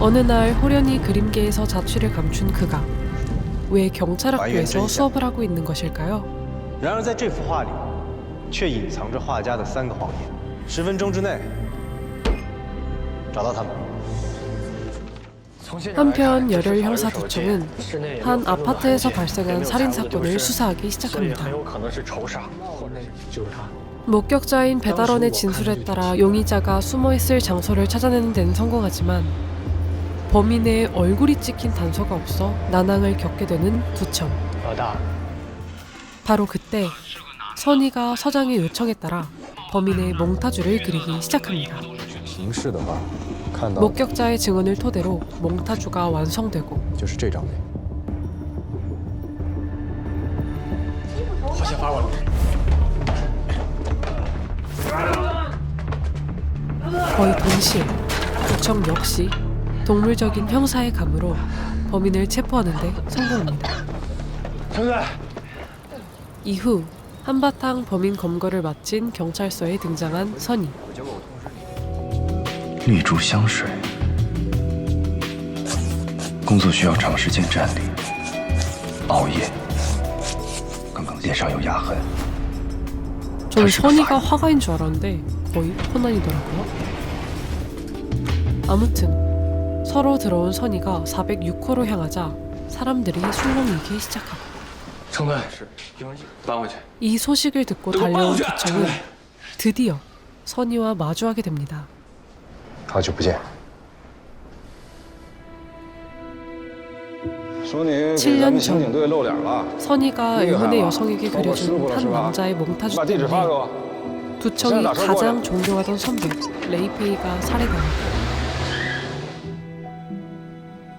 在没有照相机的时代， 어느 날 호련히 그림계에서 자취를 감춘 그가 왜 경찰학교에서 수업을 하고 있는 것일까요? 然而在这幅画里，却隐藏着画家的三个谎言。十分钟之内找到他们。 한편 열혈 형사 두총은 한 아파트에서 발생한 살인 사건을 수사하기 시작합니다. 목격자인 배달원의 진술에 따라 용의자가 숨어 있을 장소를 찾아내는 데는 성공하지만 범인의 얼굴이 찍힌 단서가 없어 난항을 겪게 되는 구청. 너다. 바로 그때 선이가 서장의 요청에 따라 범인의 몽타주를 그리기 시작합니다. 목격자의 증언을 토대로 몽타주가 완성되고 거의 동시에 구청 역시 동물적인 형사의 감으로 범인을 체포하는데 성공합니다. 이후 한바탕 범인 검거를 마친 경찰서에 등장한 선희. 绿珠香水，工作需要长时间站立、熬夜，刚刚脸上有压痕。 저는 선희가 화가인 줄 알았는데 거의 코난이더라고요. 아무튼 서로 들어온 선의가 406호로 향하자 사람들이 술렁이기 시작하고 이 소식을 듣고 달려온 기청은 드디어 선의와 마주하게 됩니다. 아주 부재. 7년 전 선희가 일본의 여성에게 그려준 한 남자의 몽타주 때문에 두청이 가장 존경하던 선배 레이페이가 살해당했다.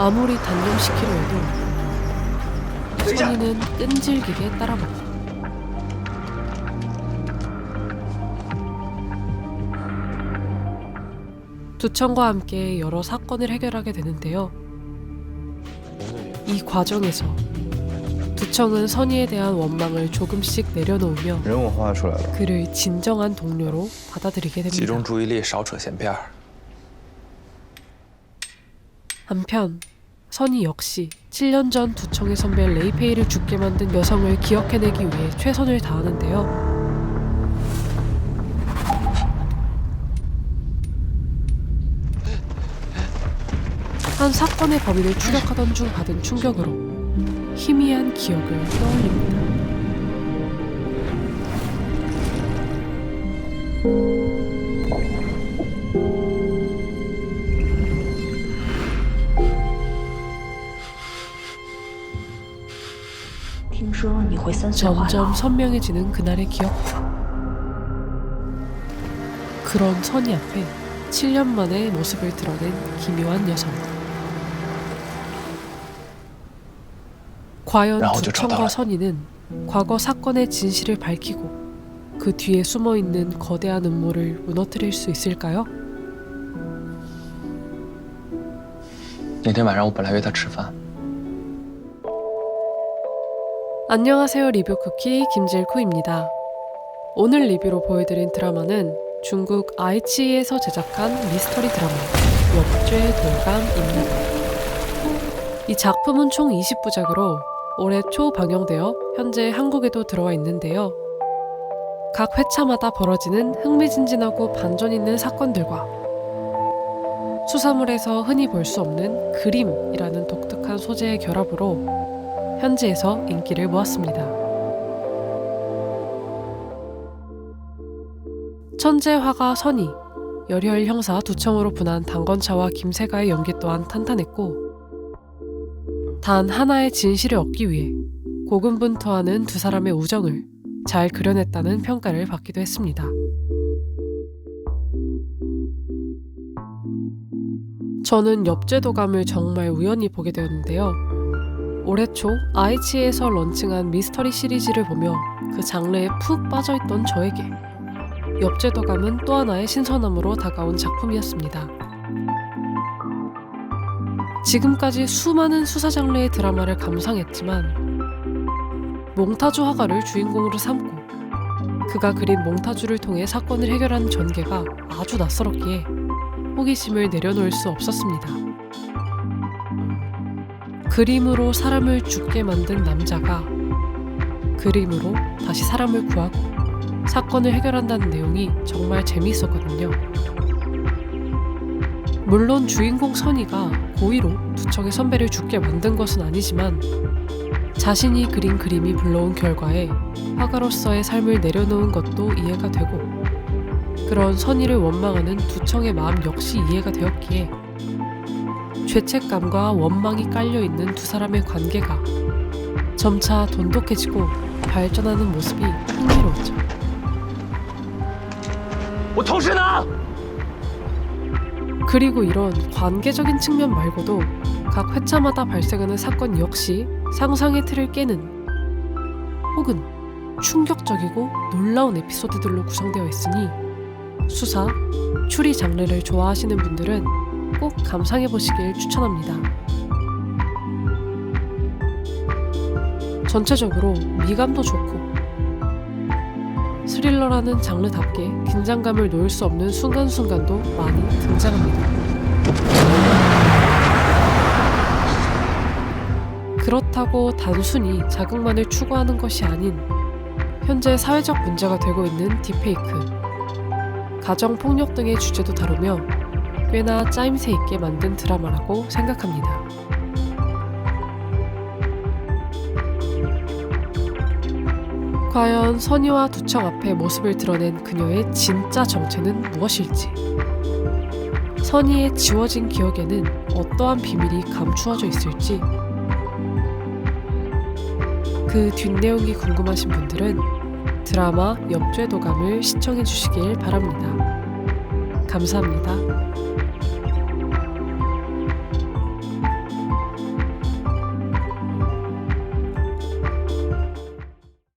아무리 단련시키려 해도 선이는 끈질기게 따라먹다. 두청과 함께 여러 사건을 해결하게 되는데요. 이 과정에서 두청은 선의에 대한 원망을 조금씩 내려놓으며 그를 진정한 동료로 받아들이게 됩니다. 한편 선희 역시 7년 전 두청의 선배 레이페이를 죽게 만든 여성을 기억해내기 위해 최선을 다하는데요. 한 사건의 범인을 추격하던 중 받은 충격으로 희미한 기억을 떠올립니다. 점점 痨， 선명해지는 그날의 기억. 그런 선희 앞에 7년 만에 모습을 드러낸 기묘한 여성. 과연 라오즈 두청과 저다워. 선희는 과거 사건의 진실을 밝히고 그 뒤에 숨어 있는 거대한 음모를 무너뜨릴 수 있을까요? 那天晚上我本来约他吃饭， 안녕하세요 리뷰 쿠키 김질쿠입니다. 오늘 리뷰로 보여드린 드라마는 중국 아이치에서 제작한 미스터리 드라마 역죄 돌감입니다. 이 작품은 총 20부작으로 올해 초 방영되어 현재 한국에도 들어와 있는데요. 각 회차마다 벌어지는 흥미진진하고 반전 있는 사건들과 수사물에서 흔히 볼 수 없는 그림이라는 독특한 소재의 결합으로 현지에서 인기를 모았습니다. 천재 화가 선희, 열혈 형사 두청으로 분한 당건차와 김세가의 연기 또한 탄탄했고 단 하나의 진실을 얻기 위해 고군분투하는 두 사람의 우정을 잘 그려냈다는 평가를 받기도 했습니다. 저는 엽제도감을 정말 우연히 보게 되었는데요. 올해 초 아이치에서 런칭한 미스터리 시리즈를 보며 그 장르에 푹 빠져있던 저에게 엽제도감은 또 하나의 신선함으로 다가온 작품이었습니다. 지금까지 수많은 수사 장르의 드라마를 감상했지만 몽타주 화가를 주인공으로 삼고 그가 그린 몽타주를 통해 사건을 해결하는 전개가 아주 낯설었기에 호기심을 내려놓을 수 없었습니다. 그림으로 사람을 죽게 만든 남자가 그림으로 다시 사람을 구하고 사건을 해결한다는 내용이 정말 재미있었거든요. 물론 주인공 선이가 고의로 두척의 선배를 죽게 만든 것은 아니지만 자신이 그린 그림이 불러온 결과에 화가로서의 삶을 내려놓은 것도 이해가 되고 그런 선의를 원망하는 두청의 마음 역시 이해가 되었기에 죄책감과 원망이 깔려있는 두 사람의 관계가 점차 돈독해지고 발전하는 모습이 흥미로웠죠. 我同事呢？ 그리고 이런 관계적인 측면 말고도 각 회차마다 발생하는 사건 역시 상상의 틀을 깨는 혹은 충격적이고 놀라운 에피소드들로 구성되어 있으니 수사, 추리 장르를 좋아하시는 분들은 꼭 감상해 보시길 추천합니다. 전체적으로 미감도 좋고 스릴러라는 장르답게 긴장감을 놓을 수 없는 순간순간도 많이 등장합니다. 그렇다고 단순히 자극만을 추구하는 것이 아닌 현재 사회적 문제가 되고 있는 딥페이크, 가정 폭력 등의 주제도 다루며 꽤나 짜임새 있게 만든 드라마라고 생각합니다. 과연 선의와 두청 앞에 모습을 드러낸 그녀의 진짜 정체는 무엇일지? 선의의 지워진 기억에는 어떠한 비밀이 감추어져 있을지? 그 뒷내용이 궁금하신 분들은 드라마 엽죄도감을 시청해 주시길 바랍니다. 감사합니다.